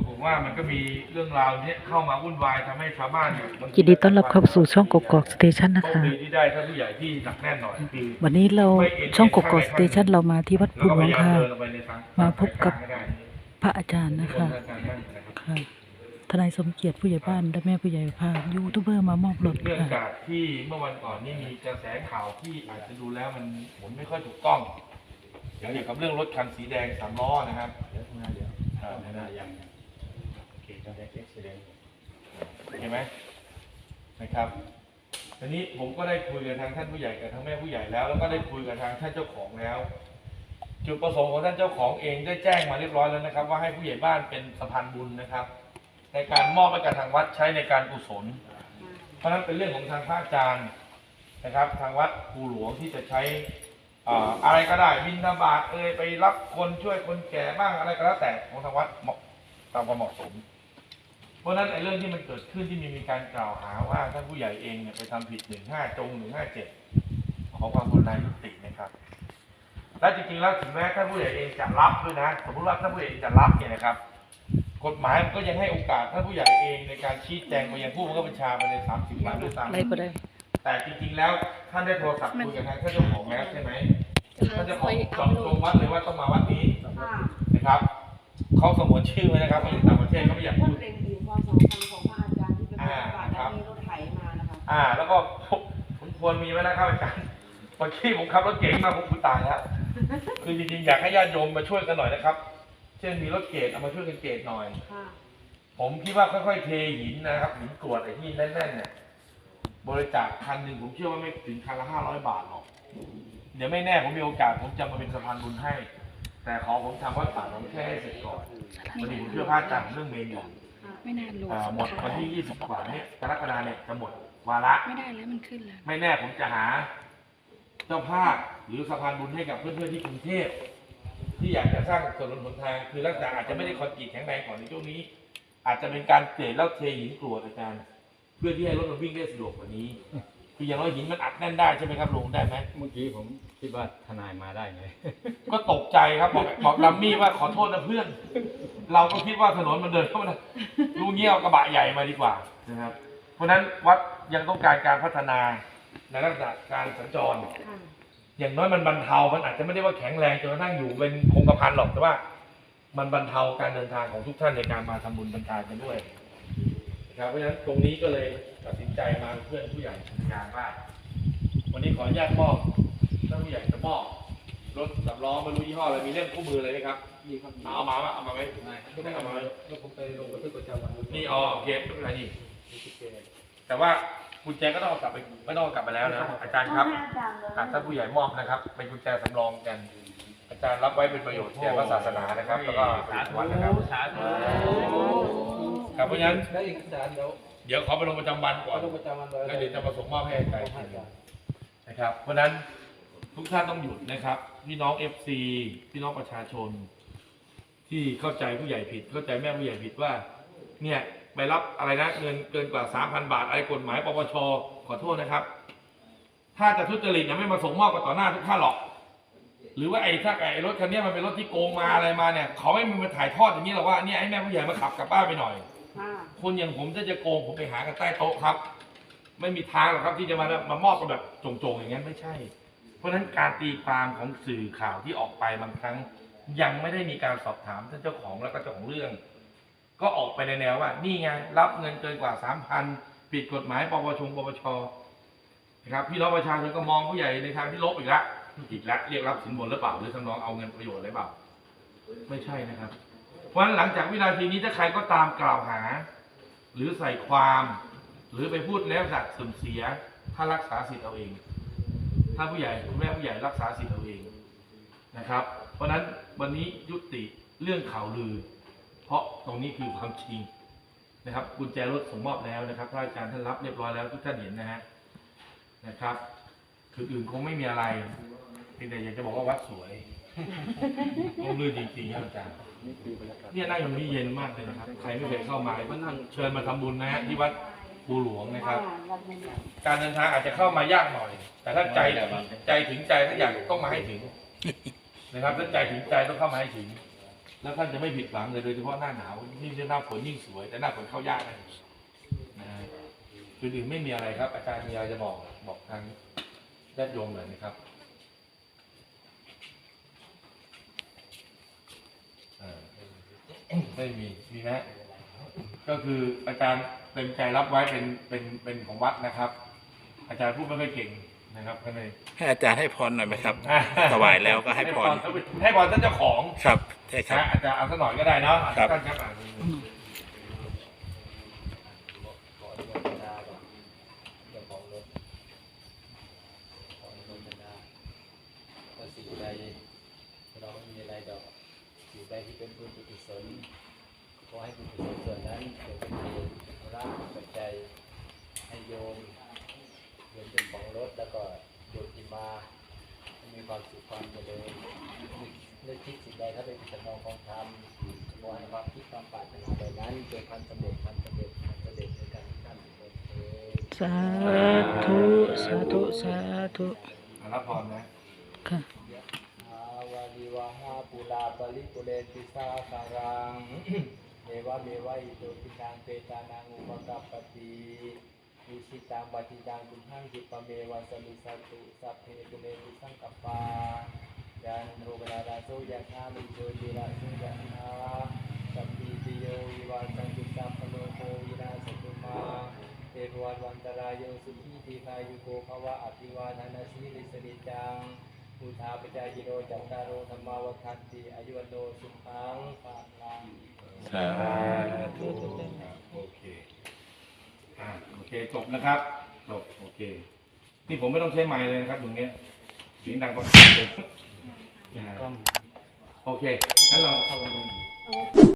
ปรากฏว่ามันก็มีเรื่องราวเนี้ยเข้ามาวุ่นวายทำให้ชาวบ้านเนี่ยบางทียินดีต้อนรับเข้าสู่ช่องกกอกสเตชันนะโชคคะดีที่ได้ท่านผู้ใหญ่ที่หนักแน่นหน่อยคือวันนี้เราช่องกกอกสเตชันเรามาที่วัดแล้วภูก็หลพวงยายามค่ะ เดินลงไปในทางมาพบกับให้ได้พระอาจารย์นะคะทางการนั่งนะครับค่ะทนายสมเกียรติผู้ใหญ่บ้านและแม่ผู้ใหญ่พายูทูบเบอร์มามอบรถเรื่องค่ะการที่เมื่อวันก่อนนี่มีกระแสข่าวที่อาจจะดูแล้วมันผลไม่ค่อยถูกต้องเกี่ยวกับเรื่องรถคันสีแดงสามล้อนะครับ เดี๋ยวข้างหน้าเดี๋ยวอ่าข้างหน้ายังยัง โอเคตอนแรกเอ็กซ์แดงเห็นไหมนะครับทีนี้ผมก็ได้คุยกับทางท่านผู้ใหญ่กับทางแม่ผู้ใหญ่แล้ว แล้วก็ได้คุยกับทางท่านเจ้าของแล้ว จุดประสงค์ของท่านเจ้าของเองได้แจ้งมาเรียบร้อยแล้วนะครับ ว่าให้ผู้ใหญ่บ้านเป็นสะพานบุญนะครับ ในการมอบให้กับทางวัดใช้ในการกุศล เพราะนั้นเป็นเรื่องของทางพระอาจารย์นะครับ ทางวัดภูหลวงที่จะใช้ออะไรก็ได้บินธบาตเอ่ยไปรับคนช่วยคนแก่บ้างอะไรก็แล้วแต่ของทางวัดตามความเหมาะสม เพราะฉะนั้นไอ้เรื่องที่มันเกิดขึ้นที่มีมีการกล่าวหาว่าท่านผู้ใหญ่เองเนี่ยไปทำผิดหนึ่งห้าจงหนึ่งห้าเจ็ดขอความกรุณายุตินะครับ และจริงๆแล้วถึงแม้ท่านผู้ใหญ่เองจะรับด้วยนะ สมมติว่าท่านผู้ใหญ่เองจะรับเนี่ยนะครับ กฎหมายมันก็ยังให้โอกาสท่านผู้ใหญ่เองในการชี้แจงไปยังผู้บังคับบัญชาภายในสามสิบวันด้วยซ้อะไรก็ได้ำแต่จริงๆแล้วท่านได้โทรศัพท์คุยกับทางท่านเจ้าของแล้วใช่ไหมท่านเจ้าของจองตรงวัดเลยว่าต้องมาวัดนี้ค่ะนะครับเขาสมวนชื่อไว้นะครับมาอยู่ต่างประเทศเขาไม่อยากท่าพูนด อ่า แล้วก็ผมผมควรมีไว้นะครับอาจารย์บางทีผมขับรถเก๋งมาผมกูตายแล้วคือจริงๆอยากให้ญาติโยมมาช่วยกันหน่อยนะครับ เช่นมีรถเกรดเอามาช่วยกันเกรดหน่อย ค่ะผมคิดว่าค่อยๆเทหินนะครับหินกรวดไอ้ที่แน่นๆเนี่ยบริจาคคันหนึ่งผมเชื่อว่าไม่ถึงคันละห้าร้อยบาทหรอก เดี๋ยวไม่แน่ผมมีโอกาสผมจะมาเป็นสะพานบุญให้ แต่ขอผมทำวัดป่าหนองแค่ให้เสร็จก่อนวันนี้ผมเชื่อพระอาจารย์เรื่องเมนอยู่ไม่น่าโหลดอ่าหมดวันที่ยี่สิบกว่าเนี่ยกรกฎาเนี่ยจะหมด วาระ ไม่ได้แล้วมันขึ้นแล้ว ไม่แน่ผมจะหา เจ้าภาพหรือสะพานบุญให้กับเพื่อนๆที่กรุงเทพที่อยากจะสร้างถนนหนทาง คือลักษณะอาจจะไม่ได้คอนกรีตแข็งแรงก่อนในช่วงนี้ อาจจะเป็นการเกรดแล้วเทหินกรวดอาจารย์ เพื่อที่ให้รถมันวิ่งได้สะดวกกว่านี้ คืออย่างน้อยหินมันอัดแน่นได้ใช่ไหมครับลุงได้ไหมเมื่อกี้ผมคิดว่าทนายมาได้ไงก็ตกใจครับบอกบอกดัมมี่ว่าขอโทษนะเพื่อน เราก็คิดว่าถนนมันเดินเข้ามาได้ลุงเงี้ยเอากระบะใหญ่มาดีกว่านะครับเพ ราะฉะนั้นวัดยังต้องการการพัฒนาในลักษณะการสัญจร ค่ะอย่างน้อยมันบรรเทา มันอาจจะไม่ได้ว่าแข็งแรงจนกระทั่งอยู่เป็นคงกระพันหรอก แต่ว่า มันบรรเทาการเดินทางของทุกท่านในการมาทำบุญบรรทานกันด้วยนะครับ เพราะฉะนั้นตรงนี้ก็เลยตัดสินใจมาเพื่อนผู้ใหญ่ทำงานว่าวันนี้ขออนุญาตมอบท่านผู้ใหญ่จะมอบรถสำล้อไม่รู้ยี่ห้ออะไร มีเล่มคู่มือเลยไหมครับนี่ครับเอามาเอามาไหมไม่ได้เอามาแล้วผมไปลงบันทึกประจำวัน นี่อ๋อโอเคไม่เป็นไรนี่ แต่ว่ากุญแจก็ต้องเอากลับไปไม่ต้องเอากลับไปแล้วนะอาจารย์ครับอาจารย์เลยอะท่านผู้ใหญ่มอบนะครับ เป็นกุญแจสำรองกัน อาจารย์รับไว้เป็นประโยชน์แก่พระศาสนานะครับ แล้วก็สาธุนะครับสาธุครับเพราะฉะนั้นได้อีกสารเดี๋ยวเดี๋ยวขอไปลงประจำวันก่อนลงประจำวันไว้แล้วเดี๋ยวจะมาส่งมอบให้อาจารย์อีกทีหนึ่งนะครับ เพราะฉะนั้นทุกท่านต้องหยุดนะครับพี่น้องเอฟซีพี่น้องประชาชน ที่เข้าใจผู้ใหญ่ผิด เข้าใจแม่ผู้ใหญ่ผิดว่า เนี่ย ไปรับอะไรนะเงินเกินกว่าสามพันบาท อะไรกฎหมายปปชขอโทษนะครับ ถ้าจะทุจริตเนี่ยไม่มาส่งมอบกันต่อหน้าทุกท่านหรอก หรือว่าไอ้ถ้าไอ้รถคันเนี้ยมันเป็นรถที่โกงมาอะไรมาเนี่ยเขาไม่มีมาถ่ายทอดอย่างนี้หรอกว่าเนี่ยให้แม่ผู้ใหญ่มาขับกลับบ้านไปหน่อยค่ะคนอย่างผมถ้าจะโกงผมไปหากันใต้โต๊ะครับ ไม่มีทางหรอกครับที่จะมามามอบกันแบบจงๆอย่างนั้นไม่ใช่ เพราะฉะนั้นการตีความของสื่อข่าวที่ออกไปบางครั้ง ยังไม่ได้มีการสอบถามท่านเจ้าของแล้วก็เจ้าของเรื่อง ก็ออกไปในแนวว่า นี่ไงรับเงินเกินกว่าสามพันผิดกฎหมายปปชปปชนะครับพี่น้องประชาชนก็มองผู้ใหญ่ในทางที่ลบอีกแล้วอีกแล้วเรียกรับสินบนหรือเปล่าหรือทำนองเอาเงินประโยชน์อะไรเปล่า ไม่ใช่นะครับ เพราะฉะนั้นหลังจากวินาทีนี้ถ้าใครก็ตามกล่าวหา หรือใส่ความ หรือไปพูดแล้วสัตว์สุ่มเสียถ้ารักษาสิทธิ์เอาเอง ถ้าผู้ใหญ่คุณแม่ผู้ใหญ่รักษาสิทธิ์เอาเองนะครับ เพราะฉะนั้นวันนี้ยุติเรื่องข่าวลือ เพราะตรงนี้คือความจริงนะครับกุญแจรถส่งมอบแล้วนะครับพระอาจารย์ท่านรับเรียบร้อยแล้วทุกท่านเห็นนะฮะนะครับคืออื่นคงไม่มีอะไรเพียงแต่อยากจะบอกว่าวัดสวยร่มรื่นจริงๆครับอาจารย์นี่คือบรรยากาศเนี่ยนั่งอยู่นี่เย็นมากเลยนะครับ ใครไม่เคยเข้ามาก็นั่งเชิญมาทำบุญนะฮะที่วัดภูหลวงนะครับ การเดินทางอาจจะเข้ามายากหน่อย แต่ถ้าใจใจถึงใจถ้าอยากต้องมาให้ถึง นะครับถ้าใจถึงใจต้องเข้ามาให้ถึง แล้วท่านจะไม่ผิดหวังเลยโดยเฉพาะหน้าหนาวยิ่งหน้าฝนยิ่งสวย แต่หน้าฝนเข้ายากนะนะฮะคืออื่นไม่มีอะไรครับ อาจารย์มีอะไรจะบอกบอกทางญาติโยมหน่อยนะครับเออไม่มีมีไหมก็คืออาจารย์เต็มใจรับไว้เป็นเป็นเป็นของวัดนะครับ อาจารย์พูดไม่ค่อยเก่งนะครับก็เลยให้อาจารย์ให้พรหน่อยไหมครับถวายแล้วก็ให้พรให้พรท่านเจ้าของครับ ใช่ครับนะอาจจะเอาสักหน่อยก็ได้เนาะครับ ท่านครับอะขออนุโมทนากับเจ้าของรถขออนุโมทนาก็สิ่งใดเราไม่มีอะไรดอกสิ่งใดที่เป็นบุญกุศลขอให้บุญกุศลส่วนนั้นจงเป็นเหตุร่างปัจจัยให้โยมโยมเจ้าของรถแล้วก็โยมที่มาให้มี ความสุขความเจริญเลือกคิดสิ่งใดถ้าเป็นสนองของธรรมขอให้ความคิดความปรารถนาใดนั้นจงพันสำเร็จพันสำเร็จพันสำเร็จในการที่ท่านทุกคนสาธุสาธุสาธุอรับพรนะค่ะอาวาลิวาหาปุลาปลิปุเรนติสาคารังเอวะเมวะอิโตตินังเปตานังอุปกัปปติ วิชิตังปฏิตังกุณหังจิปเมวะสมิสตุสัพเพปุเรนติสังกปายันโรการาโซยะธามิโยติระโซยะธาสัพพิติโยวิวัสังกิสัพพโลโควินาสตุมาเทววันวันตรายโยสุขีทีคายุโกภวะอภิวาทานาสีลิสนิจังพุทธาปจายโรจัตตารโรธรรมาวทันติอายุวโนสุขังปะลังสาธุ เคจบนะครับจบโอเคนี่ผมไม่ต้องใช้ไมค์เลยนะครับตรงเนี้ยเสียงดังกว่าเลยนะฮะโอเคงั้นเราเข้าไป